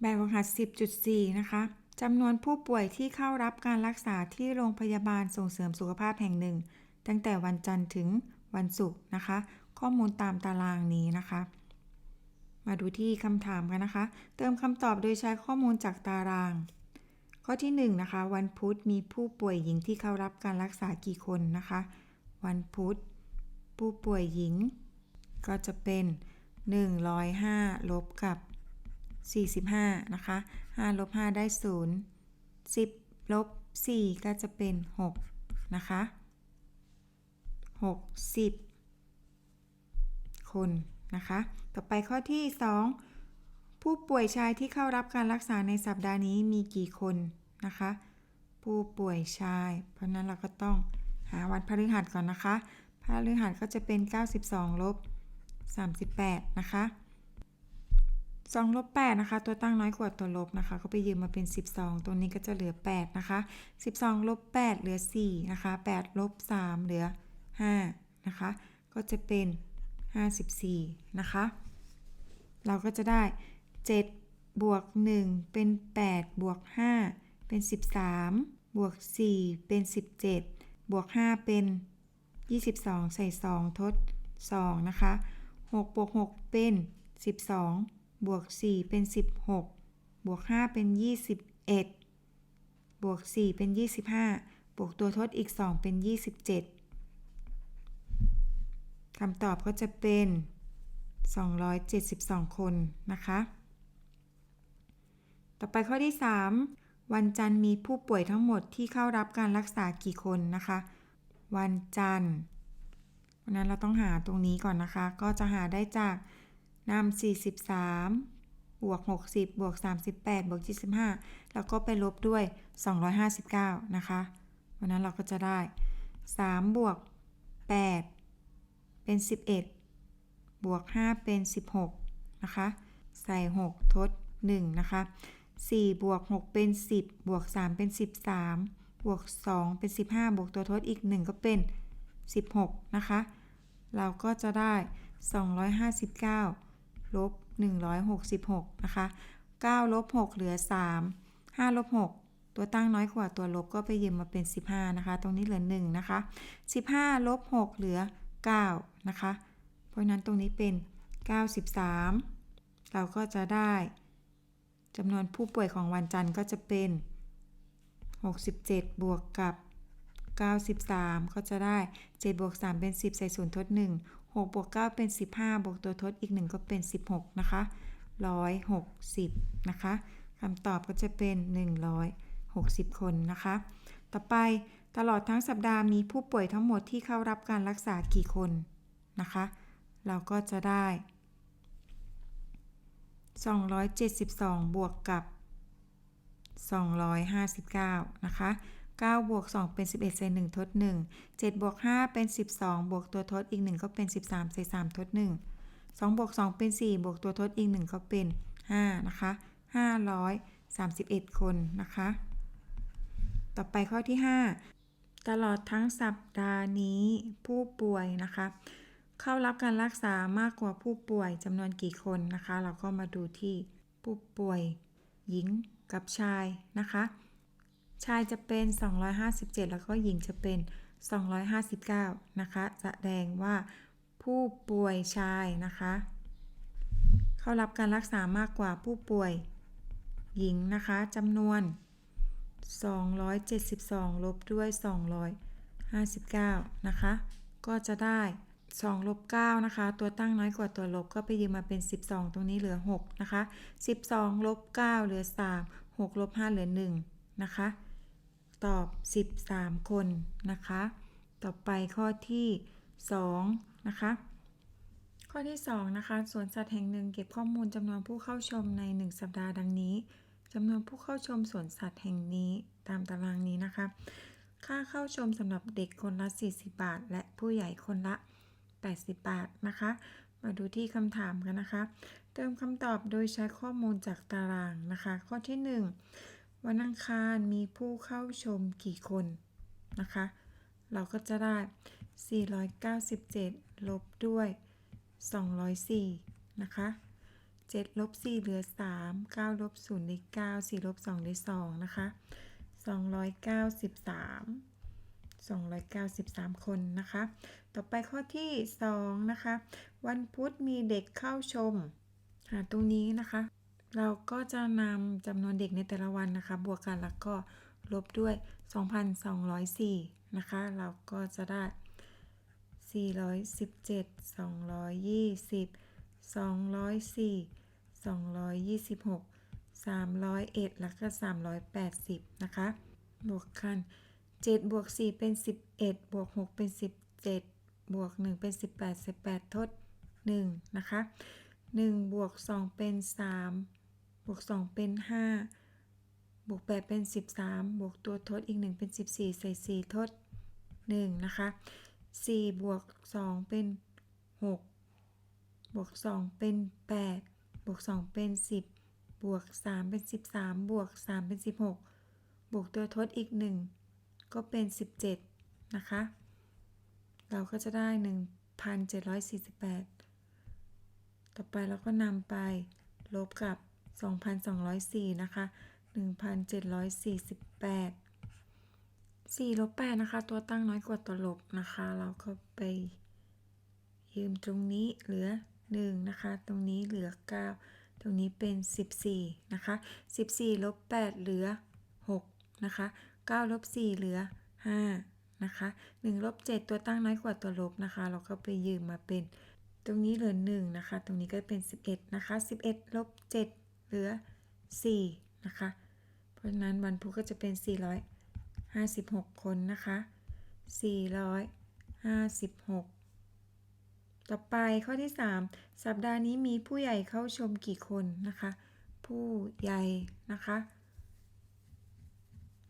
แบบฝึกหัด10.4 นะคะจำนวนผู้ป่วยที่เข้ารับการรักษาที่โรงพยาบาลส่งเสริมสุขภาพแห่งหนึ่ง ตั้งแต่วันจันทร์ถึงวันศุกร์นะคะ ข้อมูลตามตารางนี้นะคะ มาดูที่คำถามกันนะคะ เติมคำตอบโดยใช้ข้อมูลจากตาราง ข้อที่1นะคะ วันพุธมีผู้ป่วยหญิงที่เข้ารับการรักษากี่คนนะคะ วันพุธ ผู้ป่วยหญิง ก็จะเป็น 105 ลบกับ 45 นะคะ5ลบ5ได้ 0 10ลบ4ก็จะเป็น 6 นะคะ60 คนนะคะ ต่อไปข้อที่ 2 ผู้ป่วยชายที่เข้ารับการรักษาในสัปดาห์นี้มีกี่คนนะคะ ผู้ป่วยชาย เพราะนั้นเราก็ต้องหาวันพฤหัสก่อนนะคะพฤหัสก็จะเป็น 92ลบ38 นะคะ 2ลบ8นะคะ ตัวตั้งน้อยกว่าตัวลบนะคะ ก็ไปยืมมาเป็น 12 ตัวนี้ก็จะเหลือ 8 นะคะ 12ลบ8เหลือ 4 นะคะ8ลบ3เหลือ 5 นะคะ ก็จะเป็น 54 นะคะ เราก็จะได้ 7 บวก 1 เป็น 8 บวก 5 เป็น 13 บวก 4 เป็น 17 บวก 5 เป็น 22 ใส่ 2 ทด 2 นะคะ6บวก 6 เป็น 12 บวก 4 เป็น 16 บวก 5 เป็น 21 บวก 4 เป็น 25 บวกตัวทดอีก 2 เป็น 27คำตอบก็จะเป็น 272 คนนะคะ ต่อไปข้อที่ 3 วันจันทร์มีผู้ป่วยทั้งหมดที่เข้ารับการรักษากี่คนนะคะ วันจันทร์วันนั้นเราต้องหาตรงนี้ก่อนนะคะ ก็จะหาได้จาก นำ43 บวก 60 บวก 38 บวก 25 แล้วก็ไปลบด้วย 259 นะคะ วันนั้นเราก็จะได้ 3 บวก 8 เป็น 11 บวก 5 เป็น 16 นะคะ ใส่ 6 ทด 1 นะคะ 4 บวก 6 เป็น 10 บวก 3 เป็น 13 บวก 2 เป็น 15 บวกตัวทดอีก 1 ก็เป็น 16 นะคะ เราก็จะได้ 259 ลบ166 นะคะ9ลบ6เหลือ 3 5ลบ6ตัวตั้งน้อยกว่าตัวลบก็ไปยืมมาเป็น 15 นะคะ ตรงนี้เหลือ 1 นะคะ 15ลบ6เหลือ 9 นะคะ เพราะนั้นตรงนี้เป็น 93 เราก็จะได้จำนวนผู้ป่วยของวันจันทร์ก็จะเป็น 67 บวกกับ 93 ก็จะได้ 7 บวก 3 เป็น 10 ใส่ศูนย์ทด 1 6 บวก 9 เป็น 15 บวกตัวทดอีก 1 ก็เป็น 16 นะคะ 160 นะคะคำตอบก็จะเป็น 160 คนนะคะ ต่อไปตลอดทั้งสัปดาห์มีผู้ป่วยทั้งหมดที่เข้ารับการรักษากี่คนนะคะ เราก็จะได้ 272 บวกกับ 259 นะคะ 9บวก2เป็น 11ใส่1ทด 1 7บวก5เป็น 12 บวกตัวทดอีก 1 ก็เป็น 13ใส่3ทด 1 2บวก2เป็น 4 บวกตัวทดอีก 1 ก็เป็น 5 นะคะ 531 คนนะคะ ต่อไปข้อที่ 5 ตลอดทั้งสัปดาห์นี้ผู้ป่วยนะคะ เข้ารับการรักษามากกว่าผู้ป่วยจำนวนกี่คนนะคะ เราก็มาดูที่ผู้ป่วยหญิงกับชายนะคะ ชายจะเป็น 257 แล้วก็หญิงจะเป็น 259 นะคะ แสดงว่าผู้ป่วยชายนะคะ เข้ารับการรักษามากกว่าผู้ป่วยหญิงนะคะจำนวน 272 ลบด้วย 259 นะคะ ก็จะได้ 2 ลบ 9 นะคะ ตัวตั้งน้อยกว่าตัวลบก็ไปยืมมาเป็น 12 ตรงนี้เหลือ 6 นะคะ 12 ลบ 9 เหลือ 3 6 ลบ 5 เหลือ 1 นะคะ ตอบ 13 คนนะคะ ต่อไปข้อที่2นะคะ ข้อที่2นะคะสวนสัตว์แห่งหนึ่งเก็บข้อมูลจำนวนผู้เข้าชมใน 1 สัปดาห์ดังนี้จำนวนผู้เข้าชมสวนสัตว์แห่งนี้ตามตารางนี้นะคะ ค่าเข้าชมสำหรับเด็กคนละ 40 บาท และผู้ใหญ่คนละ 80 บาทนะคะ มาดูที่คำถามกันนะคะ เติมคำตอบโดยใช้ข้อมูลจากตารางนะคะ ข้อที่ 1 วันอังคารมีผู้เข้าชมกี่คนนะคะ เราก็จะได้ 497 ลบด้วย 204 นะคะ7ลบ4เหลือ 3 9ลบ0ได้9 4ลบ2ได้2นะคะ 293 293 คนนะคะ ต่อไปข้อที่ 2 นะคะ วันพุธมีเด็กเข้าชม หาตรงนี้นะคะ เราก็จะนำจำนวนเด็กในแต่ละวันนะคะ บวกกันแล้วก็ลบด้วย 2,204 นะคะ เราก็จะได้ 417 220 204 226 301 แล้วก็ 380 นะคะ บวกกัน 7 บวก 4 เป็น 11 บวก 6 เป็น 17 บวก 1 เป็น 18 18 ทด 1 นะคะ 1 บวก 2 เป็น 3 บวก 2 เป็น 5 บวก 8 เป็น 13 บวกตัวทดอีก 1 เป็น 14 ใส่ 4 ทด 1 นะคะ 4 บวก 2 เป็น 6 บวก 2 เป็น 8 บวก 2 เป็น 10 บวก 3 เป็น 13 บวก 3 เป็น 16 บวกตัวทดอีก 1 ก็เป็น 17 นะคะ เราก็จะได้ 1,748 ต่อไปเราก็นำไปลบกับ 2,204 นะคะ 1,748 4ลบ8นะคะ ตัวตั้งน้อยกว่าตัวลบนะคะ เราก็ไปยืมตรงนี้เหลือ 1 นะคะ ตรงนี้เหลือ 9 ตรงนี้เป็น 14 นะคะ 14ลบ8เหลือ 6 นะคะ9ลบ4เหลือ 5 นะคะ1ลบ7ตัวตั้งน้อยกว่าตัวลบนะคะ เราก็ไปยืมมาเป็น ตรงนี้เหลือ 1 นะคะ ตรงนี้ก็เป็น 11 นะคะ 11ลบ7 เหลือ 4 นะคะ เพราะฉะนั้นวันพุธก็จะเป็น 456 คนนะคะ 456 ต่อไปข้อที่ 3 สัปดาห์นี้มีผู้ใหญ่เข้าชมกี่คนนะคะ ผู้ใหญ่นะคะ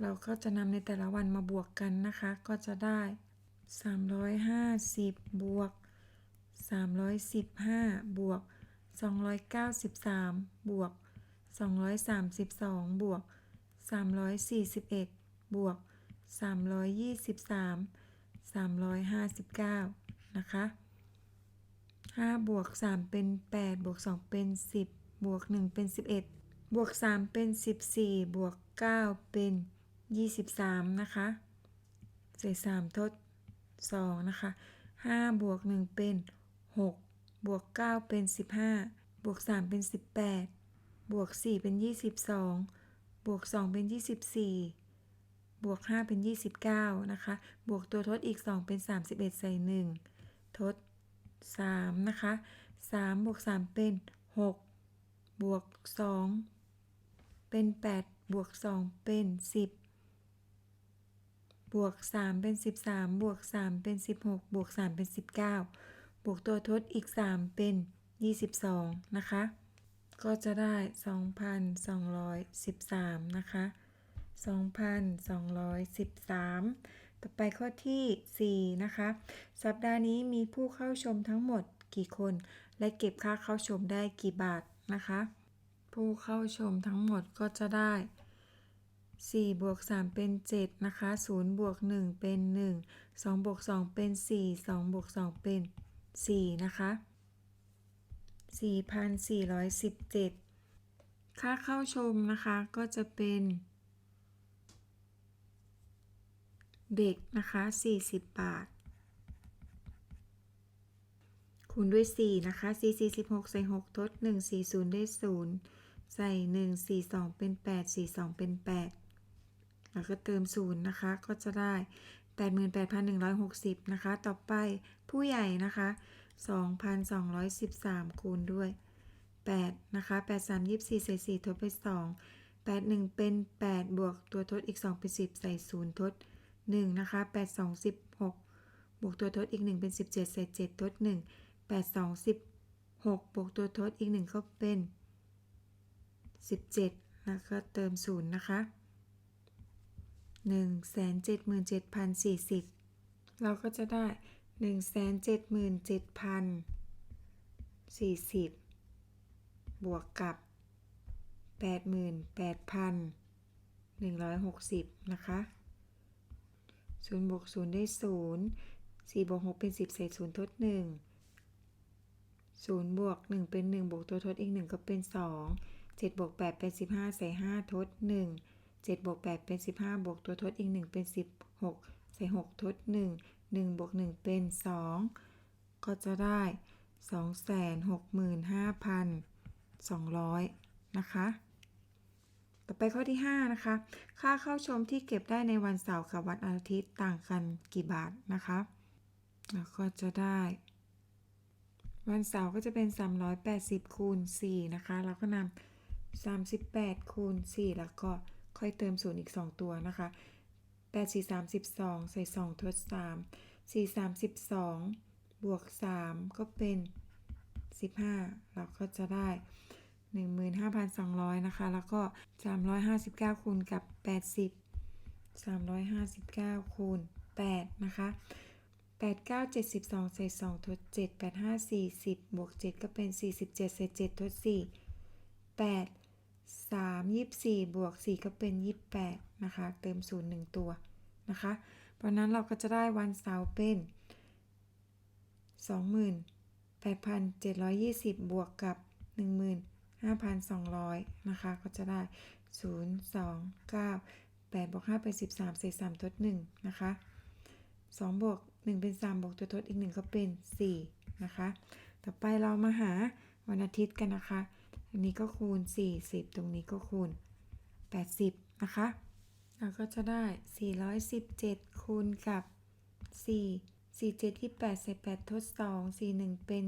เราก็จะนำในแต่ละวันมาบวกกันนะคะ ก็จะได้ 350 บวก 315 บวก 293 บวก 232 บวก 341 บวก 323 359 นะคะ5บวก3เป็น 8 บวก 2 เป็น 10 บวก 1 เป็น 11 บวก 3 เป็น 14 บวก 9 เป็น 23 นะคะใส่3ทด 2 นะคะ 5 บวก 1 เป็น 6 บวก 9 เป็น 15 บวก 3 เป็น 18 บวก 4 เป็น 22 บวก 2 เป็น 24 บวก 5 เป็น 29 นะคะ บวกตัวทดอีก 2 เป็น 31 ใส่ 1 ทด 3 นะคะ 3 บวก 3 เป็น 6 บวก 2 เป็น 8 บวก 2 เป็น 10บวก 3 เป็น 13 บวก 3 เป็น 16 บวก 3 เป็น 19 บวกตัวทดอีก 3 เป็น 22 นะคะ ก็จะได้ 2,213 นะคะ 2,213 ต่อไปข้อที่ 4 นะคะ สัปดาห์นี้มีผู้เข้าชมทั้งหมดกี่คน และเก็บค่าเข้าชมได้กี่บาทนะคะ ผู้เข้าชมทั้งหมดก็จะได้4บวก3เป็น 7 นะคะ0บวก1เป็น 1 2บวก2เป็น 4 2บวก2เป็น 4 นะคะ 4,417 ค่าเข้าชมนะคะก็จะเป็น เด็กนะคะ 40 บาท คูณด้วย 4 นะคะ 4 46ใส่ 6 ทด 1 40 ได้ 0 ใส่ 1 42 เป็น 8 42 เป็น 8 แล้วก็เติม 0 นะคะ ก็จะได้ 88,160 นะคะ ต่อไปผู้ใหญ่นะคะ 2,213 คูณด้วย 8 นะคะ 8 3 24 ใส่ 4 ทดไป 2 8 1 เป็น 8 บวกตัวทดอีก 2 เป็น 10 ใส่ 0 ทด 1 นะคะ 8 2 16 บวกตัวทดอีก 1 เป็น 17 ใส่ 7 ทด 1 8 2 16 บวกตัวทดอีก 1 ก็เป็น 17 แล้วก็เติม 0 นะคะ 177,040 เราก็จะได้ 177,040บวกกับ88,160นะคะ0บวก0ได้0 4บวก6เป็น10ใส่0ทด1 0บวก1เป็น1บวกตัวทดอีก1ก็เป็น2 7บวก8เป็น15ใส่5ทด1 7บวก8เป็น15บวกตัวทดอีก1เป็น16ใส่6ทด1 1บวก1เป็น 2 ก็จะได้ 265,200 นะคะ ต่อไปข้อที่ 5 นะคะ ค่าเข้าชมที่เก็บได้ในวันเสาร์กับวันอาทิตย์ต่างกันกี่บาทนะคะแล้วก็จะได้ วันเสาร์ก็จะเป็น 380 คูณ 4 นะคะแล้วก็นำ38คูณ4แล้วก็ค่อยเติมศูนย์อีก 2 ตัวนะคะ 8 4 3 12 ใส่ 2 ทด 3 4 3 12 บวก 3 ก็เป็น 15 เราก็จะได้ 15,200 นะคะ แล้วก็ 359 คูณกับ 80 359 คูณ 8 นะคะ 8 9 72 ใส่ 2 ทด 7 8 5 40 บวก 7 ก็เป็น 47 ใส่ 7 ทด 4 8 3 24 บวก 4 ก็เป็น 28 นะคะ เติม 0 1 ตัวนะคะ เพราะนั้นเราก็จะได้วันเสาร์เป็น 28,720 บวกกับ 15,200 นะคะ ก็จะได้ 0 2 9 8บวก5เป็น13ใส่3ทด1นะคะ2บวก1เป็น3บวกตัวทดอีก 1 ก็เป็น 4 นะคะ ต่อไปเรามาหาวันอาทิตย์กันนะคะ อันนี้ก็คูณ 40 ตรงนี้ก็คูณ 80 นะคะ เราก็จะได้ 417 คูณกับ 4 4 7 28ใส่8ทด 2 4 1 เป็น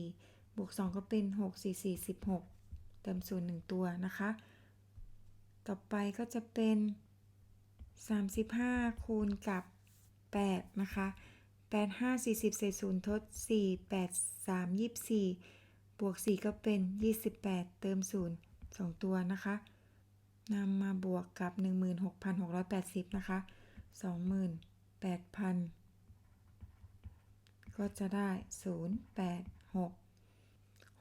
4 บวก 2 ก็เป็น 6 4 4 16 เติมศูนย์1ตัวนะคะ ต่อไปก็จะเป็น 35 คูณกับ 8 นะคะ 8 5 40ใส่0ทด 4 8 3 24 บวก 4 ก็เป็น 28 เติม 0 2 ตัวนะคะนำมาบวกกับ 16,680 นะคะ 28,000 ก็จะได้ 0 8 6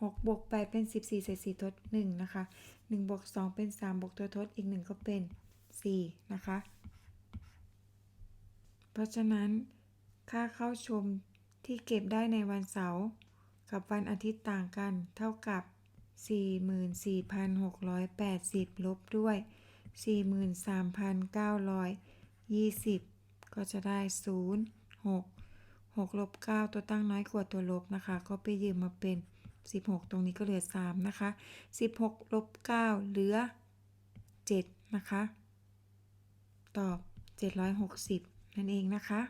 6บวก8เป็น 14ใส่4ทด1นะคะ1บวก2เป็น 3 บวกตัวทดอีก 1 ก็เป็น 4 นะคะ เพราะฉะนั้นค่าเข้าชมที่เก็บได้ในวันเสาร์ กับวันอาทิตย์ต่างกัน เท่ากับ 44,680 ลบด้วย 43,920 ก็จะได้ 0 6 6ลบ9ตัวตั้งน้อยกว่าตัวลบนะคะ ก็ไปยืมมาเป็น 16 ตรงนี้ก็เหลือ 3 นะคะ 16ลบ9เหลือ 7 นะคะ ตอบ 760 นั่นเองนะคะ